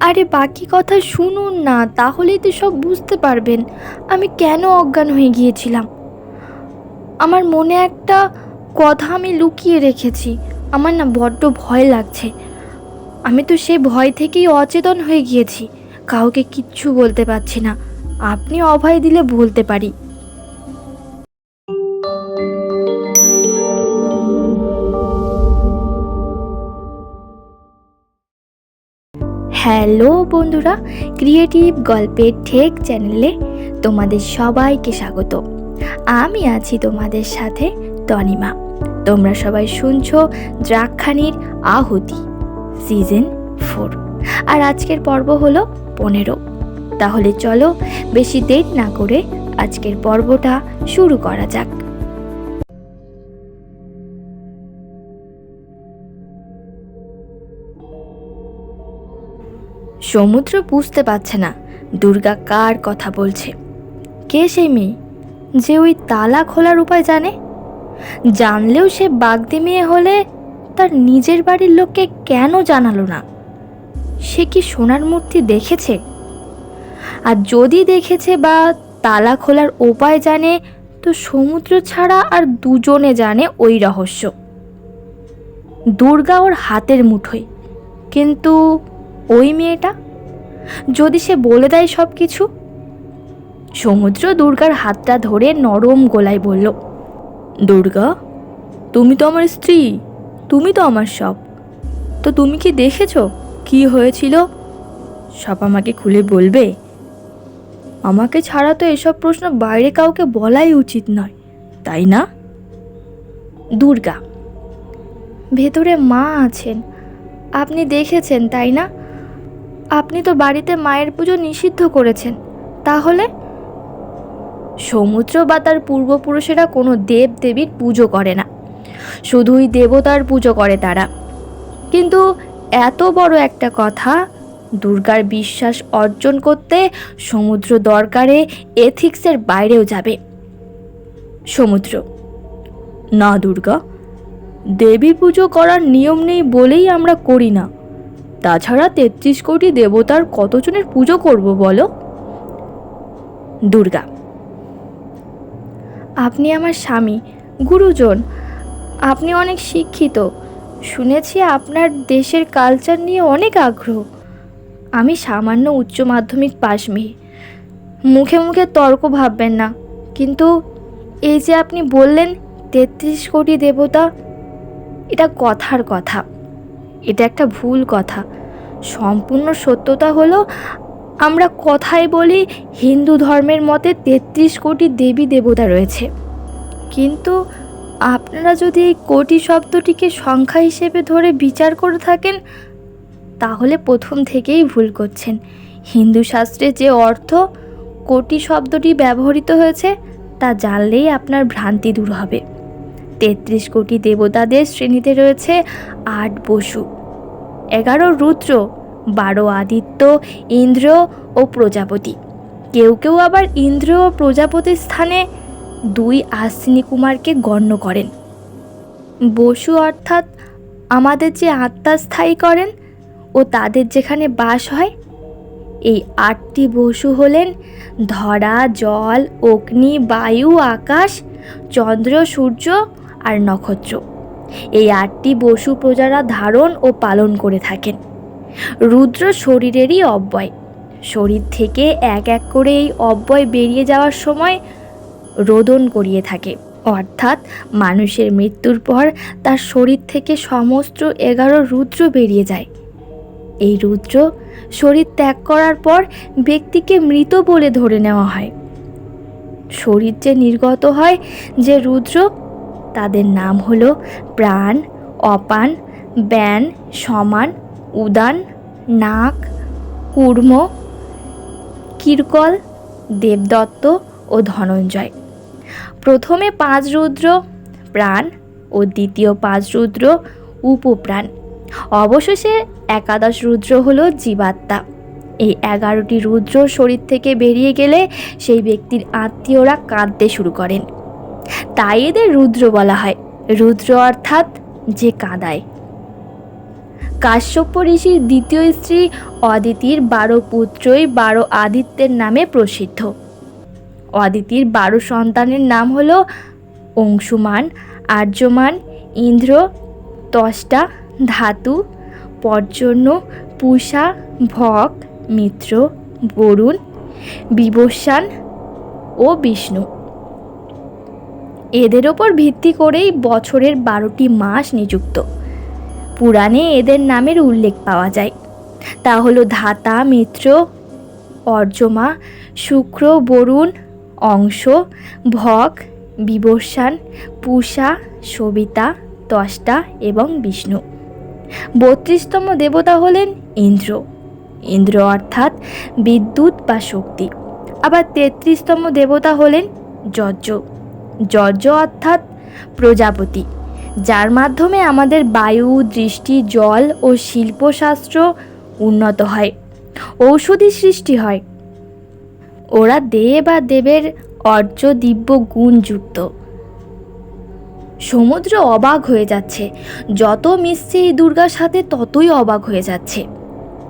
আরে বাকি কথা শুনুন না, তাহলেই তো সব বুঝতে পারবেন। আমি কেন অজ্ঞান হয়ে গিয়েছিলাম? আমার মনে একটা কথা আমি লুকিয়ে রেখেছি। আমার না বড্ড ভয় লাগছে। আমি তো সেই ভয় থেকেই অচেতন হয়ে গিয়েছি। কাউকে কিচ্ছু বলতে পারছি না। আপনি অভয় দিলে বলতে পারি। হ্যালো বন্ধুরা ক্রিয়েটিভ গল্পের ঠেক চ্যানেলে তোমাদের সবাইকে স্বাগত। আমি আছি তোমাদের সাথে তনিমা। তোমরা সবাই শুনছো দ্রাক্ষানির আহুতি সিজন ফোর আর আজকের পর্ব হলো পনেরো। তাহলে চলো বেশি দেরি না করে আজকের পর্বটা শুরু করা যাক। সমুদ্র বুঝতে পারছে না। দুর্গা কার কথা বলছে? কে সেই মেয়ে? যে ওই তালা খোলার উপায় জানে? জানলেও সে বাগদি মেয়ে হলে তার নিজের বাড়ির লোককে কেন জানালো না? সে কি সোনার মূর্তি দেখেছে? আর যদি দেখেছে বা তালা খোলার উপায় জানে, তো সমুদ্র ছাড়া আর দুজনে জানে ওই রহস্য। দুর্গা ওর হাতের মুঠোয়। কিন্তু ওই মেয়েটা? যদি সে বলে দেয় সব কিছু সমুদ্র দুর্গার হাতটা ধরে নরম গলায় বলল, দুর্গা, তুমি তো আমার স্ত্রী, তুমি তো আমার সব। তো তুমি কি দেখেছ কি হয়েছিল? সব আমাকে খুলে বলবে? আমাকে ছাড়া তো এসব প্রশ্ন বাইরে কাউকে বলাই উচিত নয়, তাই না? দুর্গা, ভেতরে মা আছেন, আপনি দেখেছেন, তাই না? আপনি তো বাড়িতে মায়ের পুজো নিষিদ্ধ করেছেন। তাহলে? সমুদ্র বা তার পূর্বপুরুষেরা কোনো দেব দেবীর পুজো করে না। শুধুই দেবতার পুজো করে তারা। কিন্তু এত বড় একটা কথা, দুর্গার বিশ্বাস অর্জন করতে সমুদ্র দরকারে এথিক্সের বাইরেও যাবে। সমুদ্র। না, দুর্গা। দেবী পুজো করার নিয়ম নেই বলেই আমরা করি না। তাছাড়া তেত্রিশ কোটি দেবতার কতজনের পুজো করব বলো? দুর্গা। আপনি আমার স্বামী, গুরুজন, আপনি অনেক শিক্ষিত। শুনেছি আপনার দেশের কালচার নিয়ে অনেক আগ্রহ। আমি সামান্য উচ্চ মাধ্যমিক পাশ মেয়ে মুখে মুখে তর্ক ভাববেন না, কিন্তু এই যে আপনি বললেন তেত্রিশ কোটি দেবতা, এটা কথার কথা। এটা একটা ভুল কথা। সম্পূর্ণ সত্যতা হলো, আমরা কথায় বলি, হিন্দু ধর্মের মতে তেত্রিশ কোটি দেবী দেবতা রয়েছে। কিন্তু আপনারা যদি এই কোটি শব্দটিকে সংখ্যা হিসেবে ধরে বিচার করে থাকেন, তাহলে প্রথম থেকেই ভুল করছেন। হিন্দু শাস্ত্রে যে অর্থ কোটি শব্দটি ব্যবহৃত হয়েছে, তা জানলেই আপনার ভ্রান্তি দূর হবে। তেত্রিশ কোটি দেবতাদের শ্রেণীতে রয়েছে আট বসু। এগারো রুদ্র, বারো আদিত্য, ইন্দ্র ও প্রজাপতি। কেউ কেউ আবার ইন্দ্র ও প্রজাপতির স্থানে দুই আশ্বিনী কুমারকে গণ্য করেন। বসু অর্থাৎ আমাদের যে আত্মা স্থায়ী করেন ও তাদের যেখানে বাস হয়, এই আটটি বসু হলেন ধরা, জল, অগ্নি, বায়ু, আকাশ, চন্দ্র, সূর্য আর নক্ষত্র। এই আটটি বসু প্রজারা ধারণ ও পালন করে থাকেন। রুদ্র শরীরেরই অব্যয়। শরীর থেকে এক এক করে এই অব্যয় বেরিয়ে যাওয়ার সময় রোদন করিয়ে থাকে। অর্থাৎ মানুষের মৃত্যুর পর তার শরীর থেকে সমস্ত এগারো রুদ্র বেরিয়ে যায়। এই রুদ্র শরীর ত্যাগ করার পর ব্যক্তিকে মৃত বলে ধরে নেওয়া হয়। শরীর যে নির্গত হয় যে রুদ্র তাদের নাম হলো প্রাণ, অপান, ব্যান, সমান, উদান, নাক, কুর্ম, কিরকল, দেবদত্ত ও ধনঞ্জয়। প্রথমে পাঁচ রুদ্র, প্রাণ, ও দ্বিতীয় পাঁচ রুদ্র, উপপ্রাণ। অবশেষে একাদশ রুদ্র হলো জীবাত্মা। এই এগারোটি রুদ্র শরীর থেকে বেরিয়ে গেলে সেই ব্যক্তির আত্মীয়রা কাঁদতে শুরু করেন। তাই এদের রুদ্র বলা হয়। রুদ্র অর্থাৎ যে কাঁদায়। কাশ্যপ ঋষির দ্বিতীয় স্ত্রী অদিতির বারো পুত্রই বারো আদিত্যের নামে প্রসিদ্ধ। অদিতির বারো সন্তানের নাম হল অংশুমান, আর্যমান, ইন্দ্র, তষ্টা, ধাতু, পর্জন্য, পূষা, ভক, মিত্র, বরুণ বিবস্বান ও বিষ্ণু। এদের ওপর ভিত্তি করেই বছরের বারোটি মাস নিযুক্ত। পুরাণে এদের নামের উল্লেখ পাওয়া যায়। তা হলো ধাতা, মিত্র, অর্জমা, শুক্র, বরুণ, অংশ ভগ বিবস্বান পূষা, সবিতা, তষ্টা এবং বিষ্ণু। বত্রিশতম দেবতা হলেন ইন্দ্র। ইন্দ্র অর্থাৎ বিদ্যুৎ বা শক্তি। আবার তেত্রিশতম দেবতা হলেন যজ্ঞ। যজ্ঞ অর্থাৎ প্রজাপতি, যার মাধ্যমে আমাদের বায়ু, দৃষ্টি, জল ও শিল্পশাস্ত্র উন্নত হয়, ঔষধি সৃষ্টি হয়। ওরা দেব বা দেবের অর্য দিব্য গুণযুক্ত সমুদ্র অবাক হয়ে যাচ্ছে, যত মিশছে এই দুর্গার সাথে ততই অবাক হয়ে যাচ্ছে,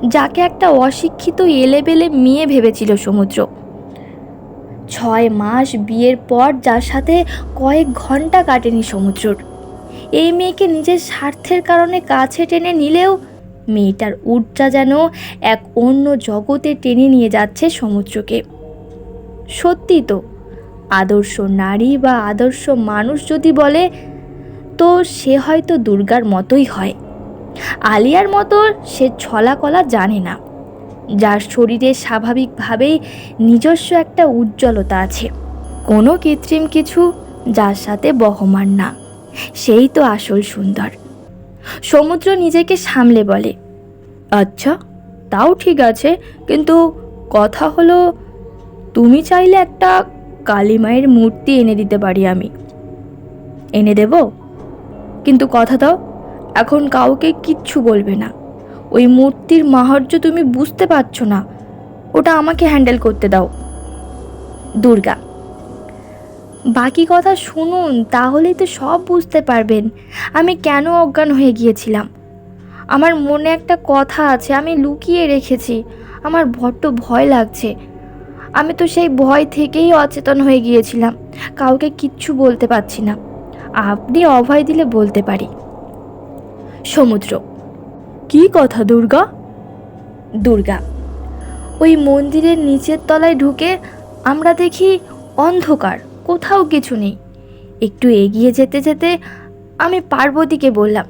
যাকে একটা অশিক্ষিত এলেবেলে মেয়ে ভেবেছিল সমুদ্র। ছয় মাস বিয়ের পর যার সাথে কয়েক ঘণ্টা কাটেনি সমুদ্রর। এই মেয়েকে নিজের স্বার্থের কারণে কাছে টেনে নিলেও মেয়েটার ঊর্জা যেন এক অন্য জগতে টেনে নিয়ে যাচ্ছে সমুদ্রকে। সত্যি তো, আদর্শ নারী বা আদর্শ মানুষ যদি বলে, তো সে হয়তো দুর্গার মতোই হয়। আলিয়ার মতো সে ছলা কলা জানে না। যার শরীরে স্বাভাবিকভাবেই নিজস্ব একটা উজ্জ্বলতা আছে। কোনো কৃত্রিম কিছু যার সাথে বহমান না। সেই তো আসল সুন্দর। সমুদ্র নিজেকে সামলে বলে আচ্ছা তাও ঠিক আছে, কিন্তু কথা হলো, তুমি চাইলে একটা কালী মায়ের মূর্তি এনে দিতে পারি আমি। এনে দেব? কিন্তু কথা দাও, এখন কাউকে কিচ্ছু বলবে না। ওই মূর্তির মাহার্য তুমি বুঝতে পারছ না। ওটা আমাকে হ্যান্ডেল করতে দাও। দুর্গা, বাকি কথা শুনুন, তাহলেই তো সব বুঝতে পারবেন। আমি কেন অজ্ঞান হয়ে গিয়েছিলাম? আমার মনে একটা কথা আছে, আমি লুকিয়ে রেখেছি। আমার বড্ড ভয় লাগছে। আমি তো সেই ভয় থেকেই অচেতন হয়ে গিয়েছিলাম। কাউকে কিচ্ছু বলতে পারছি না। আপনি অভয় দিলে বলতে পারি। সমুদ্র কি কথা, দুর্গা? দুর্গা, ওই মন্দিরের নিচের তলায় ঢুকে আমরা দেখি অন্ধকার, কোথাও কিছু নেই। একটু এগিয়ে যেতে যেতে আমি পার্বতীকে বললাম,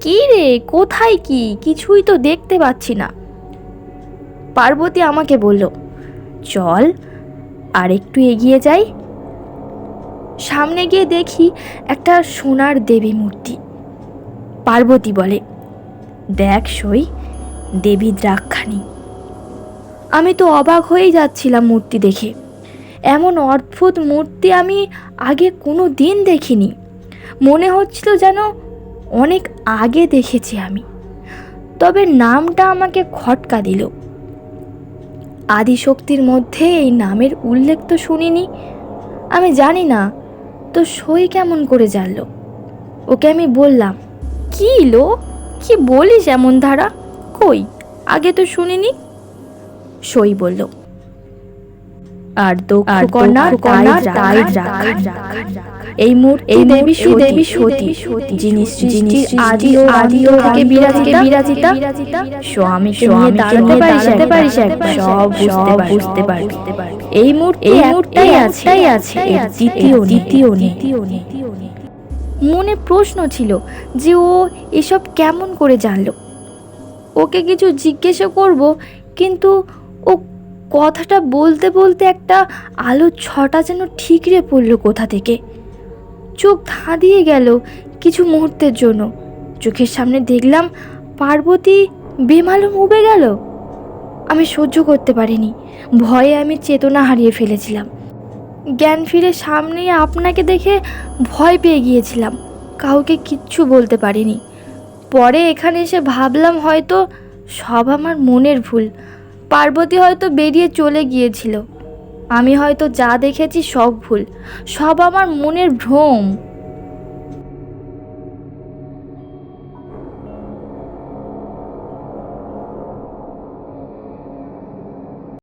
কি রে, কোথায় কি? কিছুই তো দেখতে পাচ্ছি না। পার্বতী আমাকে বলল, চল, আর একটু এগিয়ে যাই। সামনে গিয়ে দেখি একটা সোনার দেবী মূর্তি। পার্বতী বলে দেখ সই, দেবী দ্রাক্ষানি আমি তো অবাক হয়েই যাচ্ছিলাম মূর্তি দেখে। এমন অদ্ভুত মূর্তি আমি আগে কোনো দিন দেখিনি। মনে হচ্ছিল যেন অনেক আগে দেখেছি আমি। তবে নামটা আমাকে খটকা দিল। আদিশক্তির মধ্যে এই নামের উল্লেখ তো শুনিনি। আমি জানি না, তো সই কেমন করে জানলো? ওকে আমি বললাম, কি লো কি বলিস এমন ধারা? কই? আগে তো শুনিনি। সই বলল আর তাই এই মূর্তি এই দেবী সতী আদি ও আদি থেকে বিরাজিতা বিরাজিতা স্বামী স্বামী দাঁড়াতে পারিস পারিস সব সব বুঝতে পারবি। এই মূর্তি এই মূর্তিটাই আছে আছে এর দ্বিতীয় দ্বিতীয় নেই। মনে প্রশ্ন ছিল যে ও এসব কেমন করে জানলো। ওকে কিছু জিজ্ঞেসও করব, কিন্তু ও কথাটা বলতে বলতে একটা আলো ছটা যেন ঠিকরে পড়ল কোথা থেকে। চোখ ধাঁধিয়ে গেল কিছু মুহূর্তের জন্য। চোখের সামনে দেখলাম পার্বতী বেমালুম উবে গেল। আমি সহ্য করতে পারিনি। ভয়ে আমি চেতনা হারিয়ে ফেলেছিলাম। জ্ঞান ফিরে সামনে আপনাকে দেখে ভয় পেয়ে গিয়েছিলাম। কাউকে কিচ্ছু বলতে পারিনি। পরে এখানে এসে ভাবলাম হয়তো সব আমার মনের ভুল। পার্বতী হয়তো বেরিয়ে চলে গিয়েছিল। আমি হয়তো যা দেখেছি সব ভুল। সব আমার মনের ভ্রম।